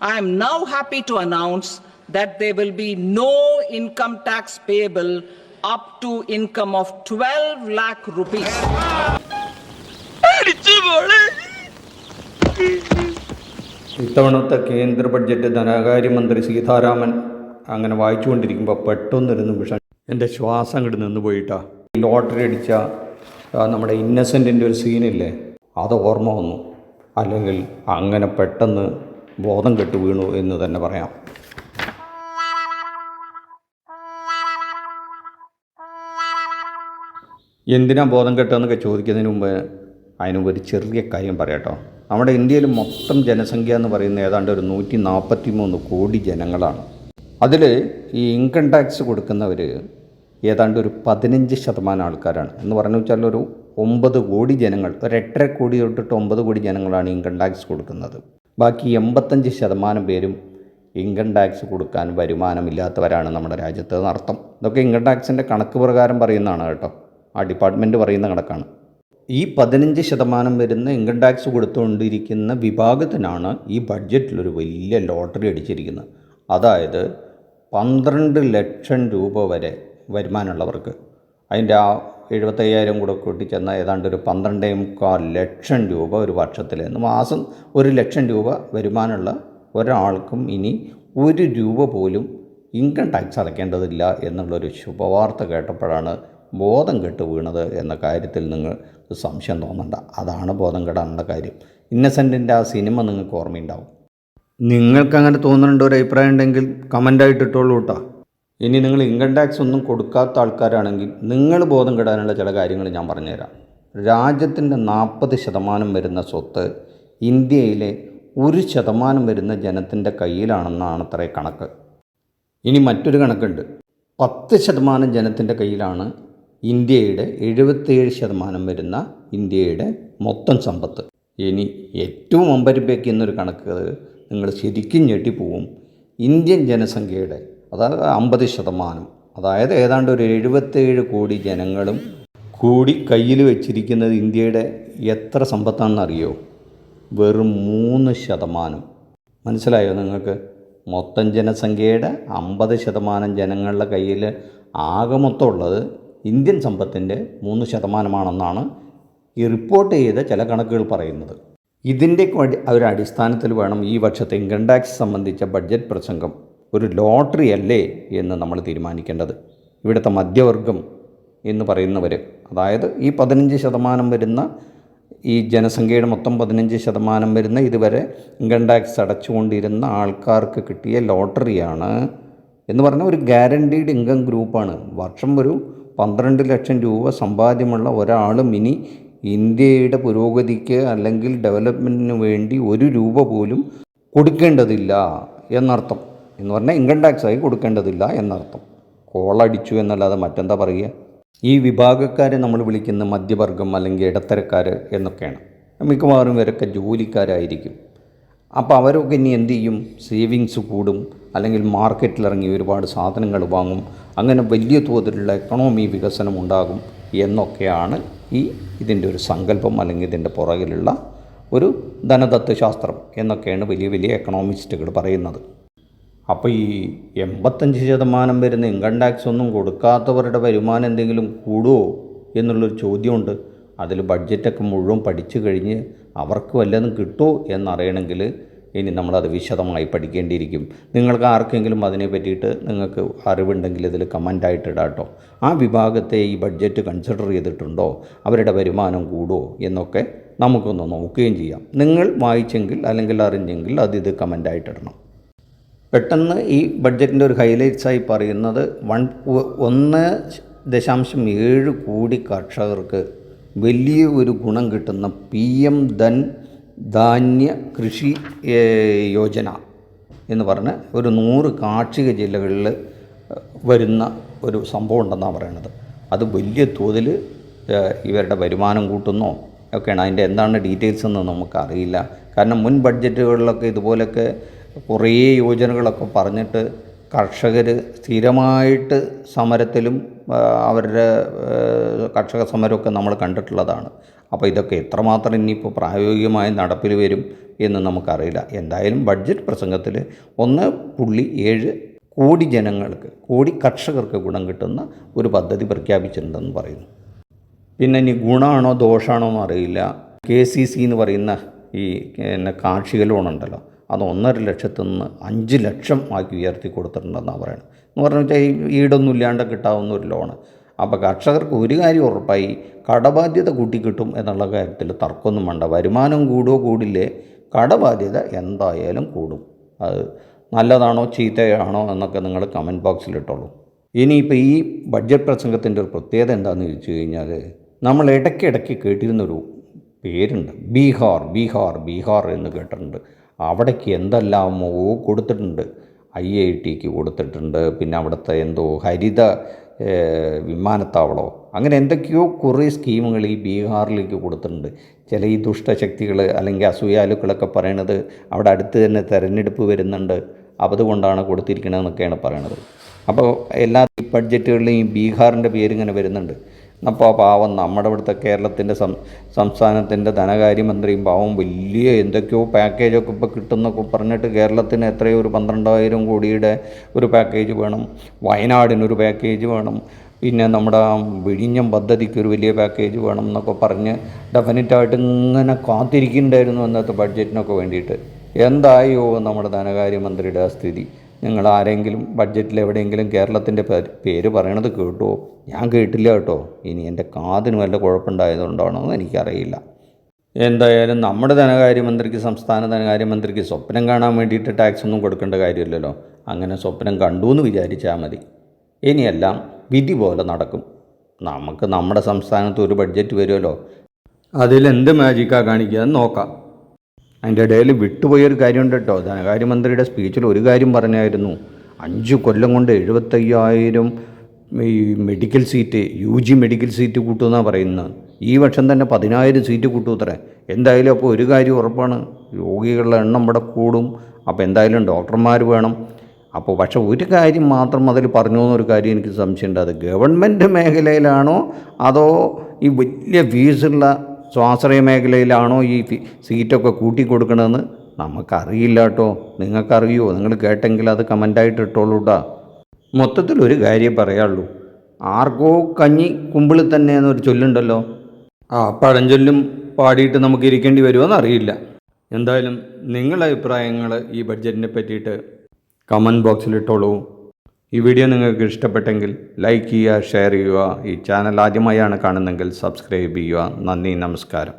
I am now happy to announce that there will be no income tax payable up to income of 12 lakh rupees. ഇത്തവണത്തെ കേന്ദ്ര budget ധനകാര്യമന്ത്രി സീതാരാമൻ അങ്ങനെ വായിച്ചുകൊണ്ടിരിക്കുമ്പോൾ പെട്ടെന്നൊരു നിമിഷം എന്റെ ശ്വാസം അങ്ങോട്ട് നിന്ന് പോയിട്ടാ. ലോട്ടറി അടിച്ച നമ്മുടെ ഇന്നസെന്റിന്റെ ഒരു സീനില്ലേ അത് ഓർമ്മ വന്നു. അല്ലെങ്കിൽ അങ്ങനെ പെട്ടെന്ന് ബോധം കെട്ടു വീണു എന്ന് തന്നെ പറയാം. എന്തിനാ ബോധം കെട്ടുകയെന്നൊക്കെ ചോദിക്കുന്നതിന് മുമ്പ് അതിന് ഒരു ചെറിയ കാര്യം പറയട്ടോ. നമ്മുടെ ഇന്ത്യയിൽ മൊത്തം ജനസംഖ്യ എന്ന് പറയുന്നത് ഏതാണ്ട് ഒരു നൂറ്റി നാൽപ്പത്തി മൂന്ന് കോടി ജനങ്ങളാണ്. അതിൽ ഈ ഇൻകം ടാക്സ് കൊടുക്കുന്നവർ ഏതാണ്ട് ഒരു പതിനഞ്ച് ശതമാനം ആൾക്കാരാണ്. എന്ന് പറഞ്ഞു വെച്ചാൽ ഒരു ഒമ്പത് കോടി ജനങ്ങൾ ഒരു എട്ടര കോടി തൊട്ടിട്ട് ഒമ്പത് കോടി ജനങ്ങളാണ് ഇൻകം ടാക്സ് കൊടുക്കുന്നത്. ബാക്കി എൺപത്തഞ്ച് ശതമാനം പേരും ഇൻകം ടാക്സ് കൊടുക്കാൻ വരുമാനമില്ലാത്തവരാണ് നമ്മുടെ രാജ്യത്ത് അർത്ഥം. ഇതൊക്കെ ഇൻകം ടാക്സിന്റെ കണക്ക് പ്രകാരം പറയുന്നതാണ് കേട്ടോ. ആ ഡിപ്പാർട്ട്മെന്റ് പറയുന്ന കണക്കാണ്. ഈ പതിനഞ്ച് ശതമാനം വരുന്ന ഇൻകം ടാക്സ് കൊടുത്തുകൊണ്ടിരിക്കുന്ന വിഭാഗത്തിനാണ് ഈ ബഡ്ജറ്റിലൊരു വലിയ ലോട്ടറി അടിച്ചിരിക്കുന്നത്. അതായത് പന്ത്രണ്ട് ലക്ഷം രൂപ വരെ വരുമാനമുള്ളവർക്ക്. അതിന്റെ ആ എഴുപത്തയ്യായിരം കൂടെ കൂട്ടിച്ചെന്നാൽ ഏതാണ്ട് ഒരു പന്ത്രണ്ടേ മുക്കാൽ ലക്ഷം രൂപ ഒരു വർഷത്തിൽ നിന്ന് മാസം ഒരു ലക്ഷം രൂപ വരുമാനമുള്ള ഒരാൾക്കും ഇനി ഒരു രൂപ പോലും ഇൻകം ടാക്സ് അടയ്ക്കേണ്ടതില്ല എന്നുള്ളൊരു ശുഭവാർത്ത കേട്ടപ്പോഴാണ് ബോധം കെട്ട് വീണത് എന്ന കാര്യത്തിൽ നിങ്ങൾ സംശയം തോന്നണ്ട. അതാണ് ബോധം കെടാനുള്ള കാര്യം. ഇന്നസെന്റിന്റെ ആ സിനിമ നിങ്ങൾക്ക് ഓർമ്മയുണ്ടാവും. നിങ്ങൾക്കങ്ങനെ തോന്നുന്നുണ്ട് ഒരു അഭിപ്രായം ഉണ്ടെങ്കിൽ കമന്റായിട്ട് ഇട്ടോളൂ കേട്ടോ. ഇനി നിങ്ങൾ ഇൻകം ടാക്സ് ഒന്നും കൊടുക്കാത്ത ആൾക്കാരാണെങ്കിൽ നിങ്ങൾ ബോധം കെടാനുള്ള ചില കാര്യങ്ങൾ ഞാൻ പറഞ്ഞുതരാം. രാജ്യത്തിന്റെ നാൽപ്പത് ശതമാനം വരുന്ന സ്വത്ത് ഇന്ത്യയിലെ ഒരു ശതമാനം വരുന്ന ജനത്തിന്റെ കയ്യിലാണെന്നാണ് അത്രേ കണക്ക്. ഇനി മറ്റൊരു കണക്കുണ്ട്. പത്ത് ശതമാനം ജനത്തിന്റെ കയ്യിലാണ് ഇന്ത്യയുടെ എഴുപത്തേഴ് ശതമാനം വരുന്ന ഇന്ത്യയുടെ മൊത്തം സമ്പത്ത്. ഇനി ഏറ്റവും അമ്പരിപ്പിക്കുന്നൊരു കണക്ക് നിങ്ങൾ ശരിക്കും ഞെട്ടിപ്പോവും. ഇന്ത്യൻ ജനസംഖ്യയുടെ അതായത് അമ്പത് ശതമാനം. അതായത് ഏതാണ്ട് ഒരു എഴുപത്തേഴ് കോടി ജനങ്ങളും കൂടി കയ്യിൽ വെച്ചിരിക്കുന്നത് ഇന്ത്യയുടെ എത്ര സമ്പത്താണെന്ന് അറിയോ വെറും മൂന്ന് ശതമാനം. മനസ്സിലായോ നിങ്ങൾക്ക്? മൊത്തം ജനസംഖ്യയുടെ അമ്പത് ശതമാനം ജനങ്ങളുടെ കയ്യിൽ ആകെ മൊത്തം ഉള്ളത് ഇന്ത്യൻ സമ്പത്തിന്റെ മൂന്ന് ശതമാനമാണെന്നാണ് ഈ റിപ്പോർട്ട് ചെയ്ത ചില കണക്കുകൾ പറയുന്നത്. ഇതിന്റെ ഒരു അടിസ്ഥാനത്തിൽ വേണം ഈ വർഷത്തെ ഇൻകം ടാക്സ് സംബന്ധിച്ച ബഡ്ജറ്റ് പ്രസംഗം. ഒരു ലോട്ടറി അല്ലേ എന്ന് നമ്മൾ തീരുമാനിക്കേണ്ടത്. ഇവിടുത്തെ മധ്യവർഗം എന്ന് പറയുന്നവർ അതായത് ഈ പതിനഞ്ച് ശതമാനം വരുന്ന ഈ ജനസംഖ്യയുടെ മൊത്തം പതിനഞ്ച് ശതമാനം വരുന്ന ഇതുവരെ ഇൻകം ടാക്സ് അടച്ചുകൊണ്ടിരുന്ന ആൾക്കാർക്ക് കിട്ടിയ ലോട്ടറിയാണ് എന്ന് പറഞ്ഞാൽ ഒരു ഗ്യാരണ്ടീഡ് ഇൻകം ഗ്രൂപ്പാണ്. വർഷം ഒരു പന്ത്രണ്ട് ലക്ഷം രൂപ സമ്പാദ്യമുള്ള ഒരാളും ഇനി ഇന്ത്യയുടെ പുരോഗതിക്ക് അല്ലെങ്കിൽ ഡെവലപ്മെന്റിന് വേണ്ടി ഒരു രൂപ പോലും കൊടുക്കേണ്ടതില്ല എന്നർത്ഥം. എന്ന് പറഞ്ഞാൽ ഇൻകം ടാക്സ് ആയി കൊടുക്കേണ്ടതില്ല എന്നർത്ഥം. കോളടിച്ചു എന്നല്ലാതെ മറ്റെന്താ പറയുക? ഈ വിഭാഗക്കാരെ നമ്മൾ വിളിക്കുന്ന മധ്യവർഗം അല്ലെങ്കിൽ ഇടത്തരക്കാർ എന്നൊക്കെയാണ്. മിക്കവാറും ഇവരൊക്കെ ജോലിക്കാരായിരിക്കും. അപ്പോൾ അവരൊക്കെ ഇനി എന്ത് ചെയ്യും? സേവിങ്സ് കൂടും. അല്ലെങ്കിൽ മാർക്കറ്റിലിറങ്ങി ഒരുപാട് സാധനങ്ങൾ വാങ്ങും. അങ്ങനെ വലിയ തോതിലുള്ള എക്കണോമി വികസനം ഉണ്ടാകും എന്നൊക്കെയാണ് ഈ ഇതിന്റെ ഒരു സങ്കല്പം അല്ലെങ്കിൽ ഇതിന്റെ പുറകിലുള്ള ഒരു ധനതത്വശാസ്ത്രം എന്നൊക്കെയാണ് വലിയ വലിയ എക്കണോമിസ്റ്റുകൾ പറയുന്നത്. അപ്പോൾ ഈ എൺപത്തഞ്ച് ശതമാനം വരുന്ന ഇൻകം ടാക്സ് ഒന്നും കൊടുക്കാത്തവരുടെ വരുമാനം എന്തെങ്കിലും കൂടുമോ എന്നുള്ളൊരു ചോദ്യമുണ്ട്. അതിൽ ബഡ്ജറ്റൊക്കെ മുഴുവൻ പഠിച്ചു കഴിഞ്ഞ് അവർക്ക് വല്ലതും കിട്ടുമോ എന്നറിയണമെങ്കിൽ ഇനി നമ്മളത് വിശദമായി പഠിക്കേണ്ടിയിരിക്കും. നിങ്ങൾക്ക് ആർക്കെങ്കിലും അതിനെ പറ്റിയിട്ട് നിങ്ങൾക്ക് അറിവുണ്ടെങ്കിൽ ഇതിൽ കമന്റായിട്ട് ഇടാം കേട്ടോ ആ വിഭാഗത്തെ ഈ ബഡ്ജറ്റ് കൺസിഡർ ചെയ്തിട്ടുണ്ടോ? അവരുടെ വരുമാനം കൂടുമോ എന്നൊക്കെ നമുക്കൊന്ന് നോക്കുകയും ചെയ്യാം. നിങ്ങൾ വായിച്ചെങ്കിൽ അല്ലെങ്കിൽ അറിഞ്ഞെങ്കിൽ അത് ഇത് കമന്റായിട്ട് ഇടണം. പെട്ടെന്ന് ഈ ബഡ്ജറ്റിന്റെ ഒരു ഹൈലൈറ്റ്സായി പറയുന്നത് വൺ ഒന്ന് ദശാംശം ഏഴ് കോടി കർഷകർക്ക് വലിയ ഒരു ഗുണം കിട്ടുന്ന പി എം ധൻ ധാന്യ കൃഷി യോജന എന്ന് പറഞ്ഞ് ഒരു നൂറ് കാർഷിക ജില്ലകളിൽ വരുന്ന ഒരു സംഭവം ഉണ്ടെന്നാണ് പറയുന്നത് അത് വലിയ തോതിൽ ഇവരുടെ വരുമാനം കൂട്ടുന്നോ ഒക്കെയാണ്. അതിന്റെ എന്താണ് ഡീറ്റെയിൽസ് എന്ന് നമുക്കറിയില്ല. കാരണം മുൻ ബഡ്ജറ്റുകളിലൊക്കെ ഇതുപോലൊക്കെ കുറേ യോജനകളൊക്കെ പറഞ്ഞിട്ട് കർഷകർ സ്ഥിരമായിട്ട് സമരത്തിലും അവരുടെ കർഷക സമരമൊക്കെ നമ്മൾ കണ്ടിട്ടുള്ളതാണ്. അപ്പോൾ ഇതൊക്കെ എത്രമാത്രം ഇനിയിപ്പോൾ പ്രായോഗികമായി നടപ്പിൽ വരും എന്ന് നമുക്കറിയില്ല. എന്തായാലും ബഡ്ജറ്റ് പ്രസംഗത്തിൽ ഒന്ന് പുള്ളി ഏഴ് കോടി ജനങ്ങൾക്ക് കോടി കർഷകർക്ക് ഗുണം കിട്ടുന്ന ഒരു പദ്ധതി പ്രഖ്യാപിച്ചിട്ടുണ്ടെന്ന് പറയുന്നു. പിന്നെ ഇനി ഗുണമാണോ ദോഷമാണോ എന്ന് അറിയില്ല കെ സി സി എന്ന് പറയുന്ന ഈ കാർഷിക ലോൺ ഉണ്ടല്ലോ അത് ഒന്നര ലക്ഷത്തിൽ നിന്ന് അഞ്ച് ലക്ഷം ആക്കി ഉയർത്തി കൊടുത്തിട്ടുണ്ടെന്നാണ് പറയുന്നത് എന്ന് പറഞ്ഞു വെച്ചാൽ ഈടൊന്നും ഇല്ലാണ്ട് കിട്ടാവുന്ന ഒരു ലോണ്. അപ്പോൾ കർഷകർക്ക് ഒരു കാര്യം ഉറപ്പായി കടബാധ്യത കൂട്ടിക്കിട്ടും എന്നുള്ള കാര്യത്തിൽ തർക്കമൊന്നും വേണ്ട. വരുമാനം കൂടുമോ കൂടില്ലേ കടബാധ്യത എന്തായാലും കൂടും. അത് നല്ലതാണോ ചീത്തയാണോ എന്നൊക്കെ നിങ്ങൾ കമന്റ് ബോക്സിൽ ഇട്ടോളൂ. ഇനിയിപ്പോൾ ഈ ബഡ്ജറ്റ് പ്രസംഗത്തിന്റെ ഒരു പ്രത്യേകത എന്താണെന്ന് ചോദിച്ചു കഴിഞ്ഞാൽ നമ്മൾ ഇടയ്ക്കിടയ്ക്ക് കേട്ടിരുന്നൊരു പേരുണ്ട്. ബീഹാർ ബീഹാർ ബീഹാർ എന്ന് കേട്ടിട്ടുണ്ട്. അവിടേക്ക് എന്തെല്ലാമോ കൊടുത്തിട്ടുണ്ട്. ഐ ഐ ടിക്ക് കൊടുത്തിട്ടുണ്ട്. പിന്നെ അവിടുത്തെ എന്തോ ഹരിത വിമാനത്താവളോ അങ്ങനെ എന്തൊക്കെയോ കുറേ സ്കീമുകൾ ഈ ബീഹാറിലേക്ക് കൊടുത്തിട്ടുണ്ട്. ചില ഈ ദുഷ്ടശക്തികൾ അല്ലെങ്കിൽ അസൂയാലുക്കളൊക്കെ പറയണത് അവിടെ അടുത്ത് തന്നെ തെരഞ്ഞെടുപ്പ് വരുന്നുണ്ട്. അതുകൊണ്ടാണ് കൊടുത്തിരിക്കണതെന്നൊക്കെയാണ് പറയണത്. അപ്പോൾ എല്ലാ ബഡ്ജറ്റുകളിലും ഈ ബീഹാറിന്റെ പേരിങ്ങനെ വരുന്നുണ്ട്. അപ്പോൾ പാവം നമ്മുടെ ഇവിടുത്തെ കേരളത്തിന്റെ സം സംസ്ഥാനത്തിന്റെ ധനകാര്യമന്ത്രിയും പാവം വലിയ എന്തൊക്കെയോ പാക്കേജൊക്കെ ഇപ്പോൾ കിട്ടുന്നൊക്കെ പറഞ്ഞിട്ട് കേരളത്തിന് എത്രയോ ഒരു പന്ത്രണ്ടായിരം കോടിയുടെ ഒരു പാക്കേജ് വേണം. വയനാടിനൊരു പാക്കേജ് വേണം. പിന്നെ നമ്മുടെ വിഴിഞ്ഞം പദ്ധതിക്ക് ഒരു വലിയ പാക്കേജ് വേണം എന്നൊക്കെ പറഞ്ഞ് ഡെഫിനറ്റായിട്ട് ഇങ്ങനെ കാത്തിരിക്കുന്നുണ്ടായിരുന്നു അന്നത്തെ ബഡ്ജറ്റിനൊക്കെ വേണ്ടിയിട്ട്. എന്തായോ നമ്മുടെ ധനകാര്യമന്ത്രിയുടെ ആ സ്ഥിതി. നിങ്ങൾ ആരെങ്കിലും ബഡ്ജറ്റിൽ എവിടെയെങ്കിലും കേരളത്തിന്റെ പേര് പറയണത് കേട്ടോ? ഞാൻ കേട്ടില്ല കേട്ടോ. ഇനി എന്റെ കാതിന് വല്ല കുഴപ്പമുണ്ടായതുകൊണ്ടാണോ എനിക്കറിയില്ല. എന്തായാലും നമ്മുടെ ധനകാര്യമന്ത്രിക്ക് സംസ്ഥാന ധനകാര്യമന്ത്രിക്ക് സ്വപ്നം കാണാൻ വേണ്ടിയിട്ട് ടാക്സ് ഒന്നും കൊടുക്കേണ്ട കാര്യമില്ലല്ലോ. അങ്ങനെ സ്വപ്നം കണ്ടു എന്ന് വിചാരിച്ചാൽ മതി. ഇനിയെല്ലാം വിധി പോലെ നടക്കും. നമുക്ക് നമ്മുടെ സംസ്ഥാനത്ത് ഒരു ബഡ്ജറ്റ് വരുമല്ലോ. അതിലെന്ത് മാജിക്കാ കാണിക്കുക? നോക്കാം. അതിന്റെ ഇടയിൽ വിട്ടുപോയൊരു കാര്യമുണ്ട് കേട്ടോ. ധനകാര്യമന്ത്രിയുടെ സ്പീച്ചിൽ ഒരു കാര്യം പറഞ്ഞായിരുന്നു. അഞ്ച് കൊല്ലം കൊണ്ട് എഴുപത്തയ്യായിരം ഈ medical seat U G medical seat കൂട്ടുമെന്നാണ് പറയുന്നത്. ഈ വർഷം തന്നെ പതിനായിരം സീറ്റ് കൂട്ടൂത്രേ. എന്തായാലും അപ്പോൾ ഒരു കാര്യം ഉറപ്പാണ്. രോഗികളുടെ എണ്ണം ഇവിടെ കൂടും. അപ്പോൾ എന്തായാലും ഡോക്ടർമാർ വേണം. അപ്പോൾ പക്ഷേ ഒരു കാര്യം മാത്രം അതിൽ പറഞ്ഞു എന്നൊരു കാര്യം എനിക്ക് സംശയമുണ്ട്. അത് ഗവൺമെന്റ് മേഖലയിലാണോ അതോ ഈ വലിയ ഫീസുള്ള സ്വാശ്രയ മേഖലയിലാണോ ഈ സീറ്റൊക്കെ കൂട്ടിക്കൊടുക്കണമെന്ന് നമുക്കറിയില്ല കേട്ടോ നിങ്ങൾക്കറിയോ? നിങ്ങൾ കേട്ടെങ്കിൽ അത് കമന്റായിട്ട് ഇട്ടോളൂ മൊത്തത്തിൽ ഒരു കാര്യം പറയാള്ളൂ. ആർക്കോ കഞ്ഞി കുമ്പിളിൽ തന്നെ എന്നൊരു ചൊല്ലുണ്ടല്ലോ. ആ പഴഞ്ചൊല്ലും പാടിയിട്ട് നമുക്ക് ഇരിക്കേണ്ടി വരുമോ അറിയില്ല. എന്തായാലും നിങ്ങളുടെ അഭിപ്രായങ്ങൾ ഈ ബഡ്ജറ്റിനെ പറ്റിയിട്ട് കമന്റ് ബോക്സിൽ ഇട്ടോളൂ. ഈ വീഡിയോ നിങ്ങൾക്ക് ഇഷ്ടപ്പെട്ടെങ്കിൽ ലൈക്ക് ചെയ്യുക ഷെയർ ചെയ്യുക. ഈ ചാനൽ ആദ്യമായാണ് കാണുന്നതെങ്കിൽ സബ്സ്ക്രൈബ് ചെയ്യുക. നന്ദി നമസ്കാരം.